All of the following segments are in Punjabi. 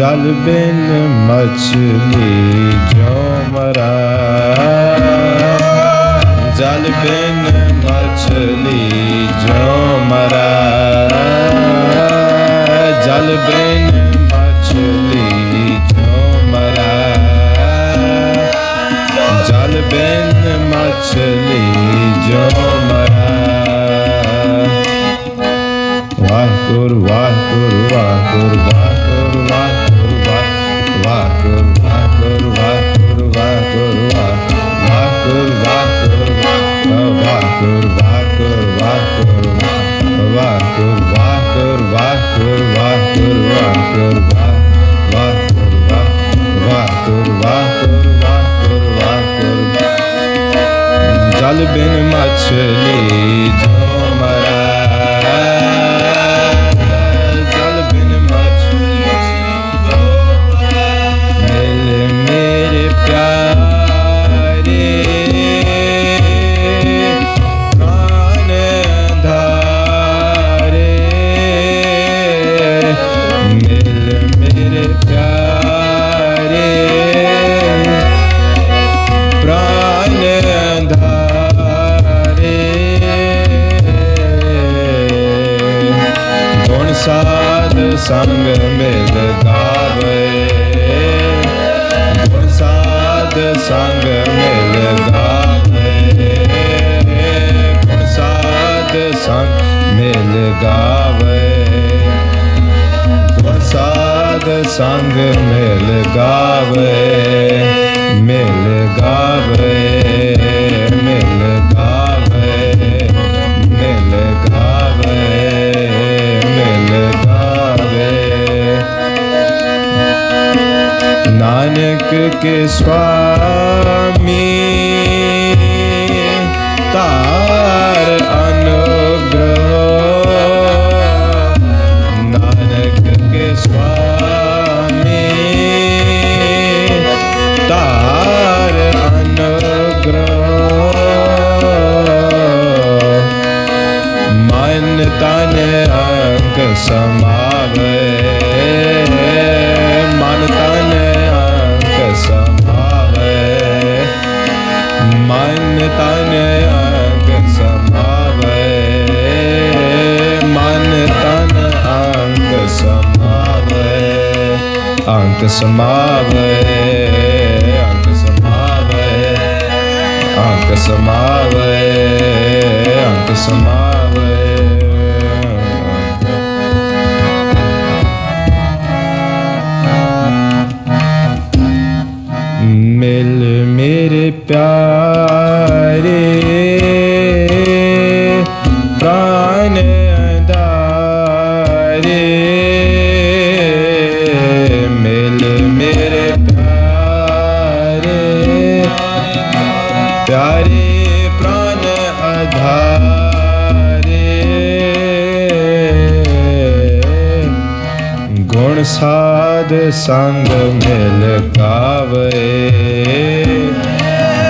ਜਲ ਬਿਨ ਮਛਲੀ ਜੋ ਮਰਾ। ਜਲ ਬਿਨ ਮਛਲੀ ਜੋ ਮਰਾ। ਜਲ ਬਿਨ ਮਛਲੀ ਜੋ ਮਰਾ। ਜਲ ਬਿਨ ਮਛਲੀ ਜੋ ਮਰਾ। ਵਾਹਿਗੁਰੂ ਵਾਹਿਗੁਰੂ ਵਾਹਿਗੁਰੂ ਵਾਹਿਗੁਰੂ ਵਾਹਿਗੁਰੂ ਵਾਹਿਗੁਰੂ ਵਾਹਿਗੁਰੂ ਵਾਹਿਗੁਰੂ ਵਾਹਿਗੁਰੂ ਵਾਹਿਗੁਰੂ ਵਾਹਿਗੁਰੂ। ਵਾਹਿਗੁਰੂ ਜਲ ਬਿਨ ਮਛਲੀ ਸੰਗ ਮਿਲ ਗਾਵੇ ਗੁਣ ਸਾਧ ਸੰਗ ਮਿਲ ਗਾਵੇ ਗੁਣ ਸਾਧ ਸੰਗ ਮਿਲ ਗਾਵੇ ਗੁਣ ਸਾਧ ਸੰਗ ਮਿਲ ਗਾਵੇ ਮਿਲ ਗਾਵੇ ਕੇ ਸੁਆਮੀ ਤਾਰ ਅਨੁਗ੍ਰਹ। ਨਾਨਕ ਕੇ ਸੁਆਮੀ ਤਾਰ ਅਨੁਗ੍ਰਹ। ਮਨ ਤਨ ਅੰਗ ਸਮਾਵੇ ਅੰਗ ਸਮਾਵੇ ਅੰਗ ਸਮਾਵੇ ਅੰਗ ਸਮਾਵੇ ਅੰਗ ਸਮਾਵੇ। ਮਿਲ ਮੇਰੇ ਪਿਆਰੇ ਪ੍ਰਾਨ ਅੰਦਾਰੇ ਗੁਣ ਸਾਧ ਸੰਗ ਮਿਲ ਗਾਵੇ।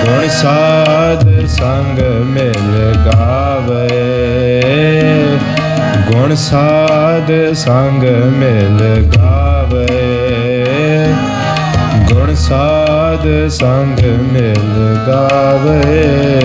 ਗੁਣ ਸਾਧ ਸੰਗ ਮਿਲ ਗਾਵੇ। ਗੁਣ ਸਾਧ ਸੰਗ ਮਿਲ ਗਾਵੇ। ਗੁਣ ਸਾਧ ਸੰਗ ਮਿਲ ਗਾਵੇ।